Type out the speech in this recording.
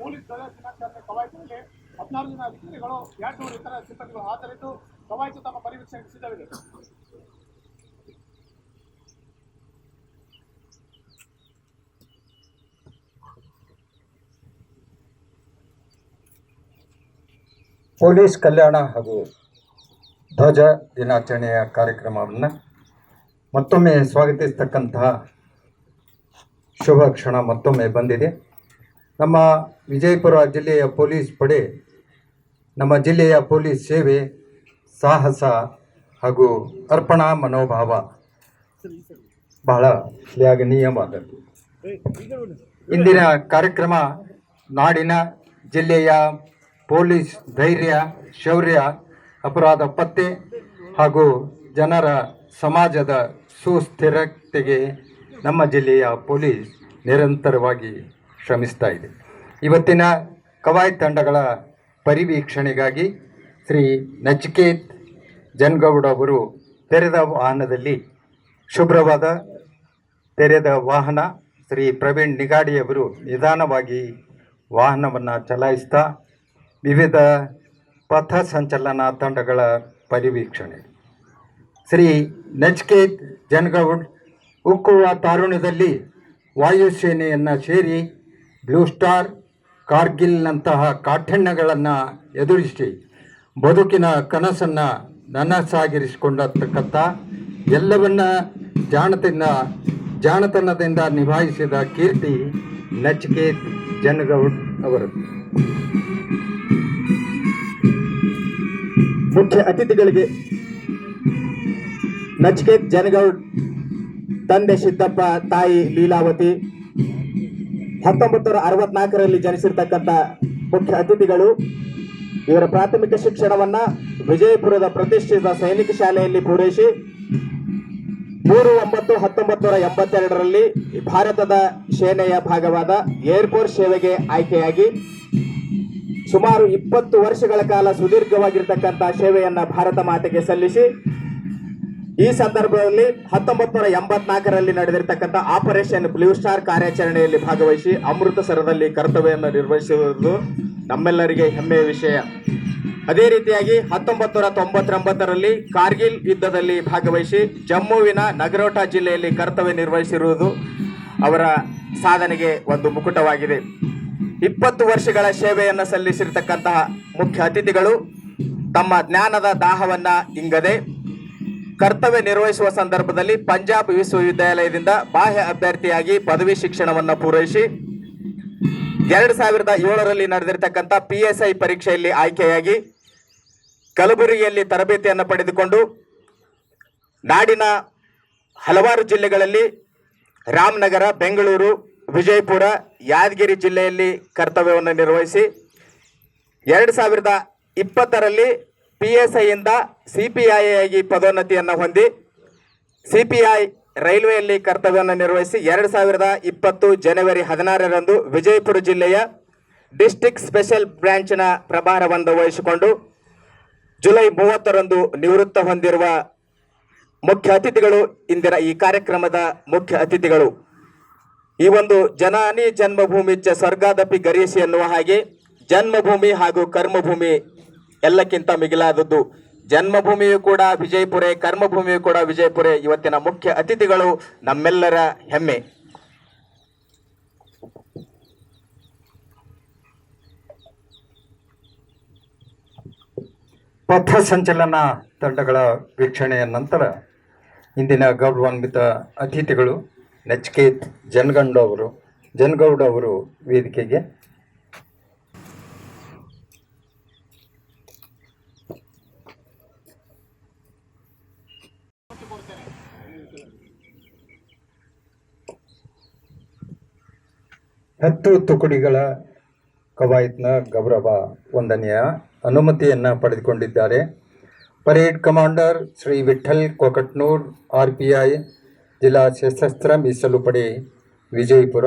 Police ದಿನಾಚರಣೆ ಕವಾಯತಿನಲ್ಲಿ ಹದಿನಾರು ಜನ ಅಧಿಕಾರಿಗಳು, ಎರಡು ನೂರು ಇತರ ಸಿಬ್ಬಂದಿಗಳು ಹಾಜರಿದ್ದು ಕವಾಯತು ತಮ್ಮ ಪರಿವೀಕ್ಷಣೆಗೆ ಸಿದ್ಧವಿದೆ ಪೊಲೀಸ್ ಕಲ್ಯಾಣ ಹಾಗೂ ಧ್ವಜ ದಿನಾಚರಣೆಯ ಕಾರ್ಯಕ್ರಮವನ್ನು ಮತ್ತೊಮ್ಮೆ ಸ್ವಾಗತಿಸ್ತಕ್ಕಂತಹ ಶುಭ ಕ್ಷಣ ಮತ್ತೊಮ್ಮೆ ಬಂದಿದೆ. ನಮ್ಮ ವಿಜಯಪುರ ಜಿಲ್ಲೆಯ ಪೊಲೀಸ್ ಪಡೆ, ನಮ್ಮ ಜಿಲ್ಲೆಯ ಪೊಲೀಸ್ ಸೇವೆ, ಸಾಹಸ ಹಾಗೂ ಅರ್ಪಣಾ ಮನೋಭಾವ. ಬಹಳ ಶ್ಲಾಘನೀಯವಾದದ್ದು. ಇಂದಿನ ಕಾರ್ಯಕ್ರಮ ನಾಡಿನ ಜಿಲ್ಲೆಯ ಪೊಲೀಸ್ ಧೈರ್ಯ, ಶೌರ್ಯ, ಅಪರಾಧ ಪತ್ತೆ ಹಾಗೂ ಜನರ ಸಮಾಜದ ಸುಸ್ಥಿರತೆಗೆ ನಮ್ಮ ಜಿಲ್ಲೆಯ ಪೊಲೀಸ್ ನಿರಂತರವಾಗಿ ಶ್ರಮಿಸ್ತಾ ಇದೆ ಇವತ್ತಿನ ಕವಾಯತ್ ತಂಡಗಳ ಪರಿವೀಕ್ಷಣೆಗಾಗಿ ಶ್ರೀ ನಚಿಕೇತ್ ಜನ್ಗೌಡ ಅವರು ತೆರೆದ ವಾಹನದಲ್ಲಿ ಶುಭ್ರವಾದ ತೆರೆದ ವಾಹನ ಶ್ರೀ ಪ್ರವೀಣ್ ನಿಗಾಡಿಯವರು ನಿಧಾನವಾಗಿ ವಾಹನವನ್ನು ಚಲಾಯಿಸ್ತಾ ವಿವಿಧ ಪಥ ಸಂಚಲನ ತಂಡಗಳ ಪರಿವೀಕ್ಷಣೆ. ಶ್ರೀ ನಚಿಕೇತ್ ಜನ್ಗೌಡ್ ಉಕ್ಕುವ ತಾರುಣ್ಯದಲ್ಲಿ ವಾಯುಸೇನೆಯನ್ನು ಸೇರಿ ಬ್ಲೂ ಸ್ಟಾರ್ ಕಾರ್ಗಿಲ್ನಂತಹ ಕಾಠಿಣ್ಯಗಳನ್ನು ಎದುರಿಸಿ ಬದುಕಿನ ಕನಸನ್ನು ನನಸಾಗಿರಿಸಿಕೊಂಡತಕ್ಕಂಥ ಎಲ್ಲವನ್ನ ಜಾಣತಿಂದ ಜಾಣತನದಿಂದ ನಿಭಾಯಿಸಿದ ಕೀರ್ತಿ ನಚಿಕೇತ್ ಜನಗೌಡ್ ಅವರು. ಮುಖ್ಯ ಅತಿಥಿಗಳಿಗೆ ನಚಿಕೇತ್ ಜನಗೌಡ್, ತಂದೆ ಸಿದ್ದಪ್ಪ, ತಾಯಿ ಲೀಲಾವತಿ ಹತ್ತೊಂಬತ್ತು ನೂರ ಅರವತ್ನಾಲ್ಕರಲ್ಲಿ ಜನಿಸಿರ್ತಕ್ಕಂಥ ಮುಖ್ಯ ಅತಿಥಿಗಳು. ಇವರ ಪ್ರಾಥಮಿಕ ಶಿಕ್ಷಣವನ್ನ ವಿಜಯಪುರದ ಪ್ರತಿಷ್ಠಿತ ಸೈನಿಕ ಶಾಲೆಯಲ್ಲಿ ಪೂರೈಸಿ, ಮೂರು ಒಂಬತ್ತು ಹತ್ತೊಂಬತ್ತು ನೂರ ಎಂಬತ್ತೆರಡರಲ್ಲಿ ಭಾರತದ ಸೇನೆಯ ಭಾಗವಾದ ಏರ್ಫೋರ್ಸ್ ಸೇವೆಗೆ ಆಯ್ಕೆಯಾಗಿ, ಸುಮಾರು ಇಪ್ಪತ್ತು ವರ್ಷಗಳ ಕಾಲ ಸುದೀರ್ಘವಾಗಿರ್ತಕ್ಕಂಥ ಸೇವೆಯನ್ನ ಭಾರತ ಮಾತೆಗೆ ಸಲ್ಲಿಸಿ ಈ ಸಂದರ್ಭದಲ್ಲಿ ಹತ್ತೊಂಬತ್ತು ನೂರ ಎಂಬತ್ನಾಲ್ಕರಲ್ಲಿ ನಡೆದಿರತಕ್ಕಂಥ ಆಪರೇಷನ್ ಬ್ಲೂ ಸ್ಟಾರ್ ಕಾರ್ಯಾಚರಣೆಯಲ್ಲಿ ಭಾಗವಹಿಸಿ ಅಮೃತಸರದಲ್ಲಿ ಕರ್ತವ್ಯವನ್ನು ನಿರ್ವಹಿಸಿರುವುದು ನಮ್ಮೆಲ್ಲರಿಗೆ ಹೆಮ್ಮೆಯ ವಿಷಯ. ಅದೇ ರೀತಿಯಾಗಿ ಹತ್ತೊಂಬತ್ತು ನೂರ ತೊಂಬತ್ತೊಂಬತ್ತರಲ್ಲಿ ಕಾರ್ಗಿಲ್ ಯುದ್ಧದಲ್ಲಿ ಭಾಗವಹಿಸಿ ಜಮ್ಮುವಿನ ನಗರೋಟಾ ಜಿಲ್ಲೆಯಲ್ಲಿ ಕರ್ತವ್ಯ ನಿರ್ವಹಿಸಿರುವುದು ಅವರ ಸಾಧನೆಗೆ ಒಂದು ಮುಕುಟವಾಗಿದೆ. ಇಪ್ಪತ್ತು ವರ್ಷಗಳ ಸೇವೆಯನ್ನು ಸಲ್ಲಿಸಿರತಕ್ಕಂತಹ ಮುಖ್ಯ ಅತಿಥಿಗಳು ತಮ್ಮ ಜ್ಞಾನದ ದಾಹವನ್ನ ಇಂಗದೆ ಕರ್ತವ್ಯ ನಿರ್ವಹಿಸುವ ಸಂದರ್ಭದಲ್ಲಿ ಪಂಜಾಬ್ ವಿಶ್ವವಿದ್ಯಾಲಯದಿಂದ ಬಾಹ್ಯ ಅಭ್ಯರ್ಥಿಯಾಗಿ ಪದವಿ ಶಿಕ್ಷಣವನ್ನು ಪೂರೈಸಿ ಎರಡು ಸಾವಿರದ ಏಳರಲ್ಲಿ ನಡೆದಿರ್ತಕ್ಕಂಥ ಪಿ ಎಸ್ ಐ ಪರೀಕ್ಷೆಯಲ್ಲಿ ಆಯ್ಕೆಯಾಗಿ ಕಲಬುರಗಿಯಲ್ಲಿ ತರಬೇತಿಯನ್ನು ಪಡೆದುಕೊಂಡು ನಾಡಿನ ಹಲವಾರು ಜಿಲ್ಲೆಗಳಲ್ಲಿ ರಾಮನಗರ, ಬೆಂಗಳೂರು, ವಿಜಯಪುರ, ಯಾದಗಿರಿ ಜಿಲ್ಲೆಯಲ್ಲಿ ಕರ್ತವ್ಯವನ್ನು ನಿರ್ವಹಿಸಿ ಎರಡು ಸಾವಿರದ ಇಪ್ಪತ್ತರಲ್ಲಿ ಪಿ ಎಸ್ ಐಯಿಂದ ಸಿ ಪಿ ಐ ಆಗಿ ಪದೋನ್ನತಿಯನ್ನು ಹೊಂದಿ ಸಿ ಪಿ ಐ ರೈಲ್ವೆಯಲ್ಲಿ ಕರ್ತವ್ಯವನ್ನು ನಿರ್ವಹಿಸಿ ಎರಡು ಸಾವಿರದ ಇಪ್ಪತ್ತು ಜನವರಿ ಹದಿನಾರರಂದು ವಿಜಯಪುರ ಜಿಲ್ಲೆಯ ಡಿಸ್ಟಿಕ್ ಸ್ಪೆಷಲ್ ಬ್ರಾಂಚ್ನ ಪ್ರಭಾರವನ್ನು ವಹಿಸಿಕೊಂಡು ಜುಲೈ ಮೂವತ್ತರಂದು ನಿವೃತ್ತ ಹೊಂದಿರುವ ಮುಖ್ಯ ಅತಿಥಿಗಳು ಇಂದಿನ ಈ ಕಾರ್ಯಕ್ರಮದ ಮುಖ್ಯ ಅತಿಥಿಗಳು. ಈ ಒಂದು ಜನಾನಿ ಜನ್ಮಭೂಮಿ ಚ ಸ್ವರ್ಗಾದಪಿ ಗರೀಸಿ ಎನ್ನುವ ಹಾಗೆ ಜನ್ಮಭೂಮಿ ಹಾಗೂ ಕರ್ಮಭೂಮಿ ಎಲ್ಲಕ್ಕಿಂತ ಮಿಗಿಲಾದದ್ದು. ಜನ್ಮಭೂಮಿಯೂ ಕೂಡ ವಿಜಯಪುರೆ, ಕರ್ಮಭೂಮಿಯೂ ಕೂಡ ವಿಜಯಪುರ. ಇವತ್ತಿನ ಮುಖ್ಯ ಅತಿಥಿಗಳು ನಮ್ಮೆಲ್ಲರ ಹೆಮ್ಮೆ. ಪಥ ಸಂಚಲನ ತಂಡಗಳ ವೀಕ್ಷಣೆಯ ನಂತರ ಇಂದಿನ ಗೌರವಾನ್ವಿತ ಅತಿಥಿಗಳು ನಚಿಕೇತ್ ಜನ್ಗಂಡ ಅವರು, ಜನ್ಗೌಡ ಅವರು ವೇದಿಕೆಗೆ ಹತ್ತು ತುಕಡಿಗಳ ಕವಾಯತ್ನ ಗೌರವ ವಂದನೆಯ ಅನುಮತಿಯನ್ನು ಪಡೆದುಕೊಂಡಿದ್ದಾರೆ. Parade commander Shri Vithal Kokatnur R P I ಜಿಲ್ಲಾ ಸಶಸ್ತ್ರ ಮೀಸಲು ಪಡೆ, ವಿಜಯಪುರ.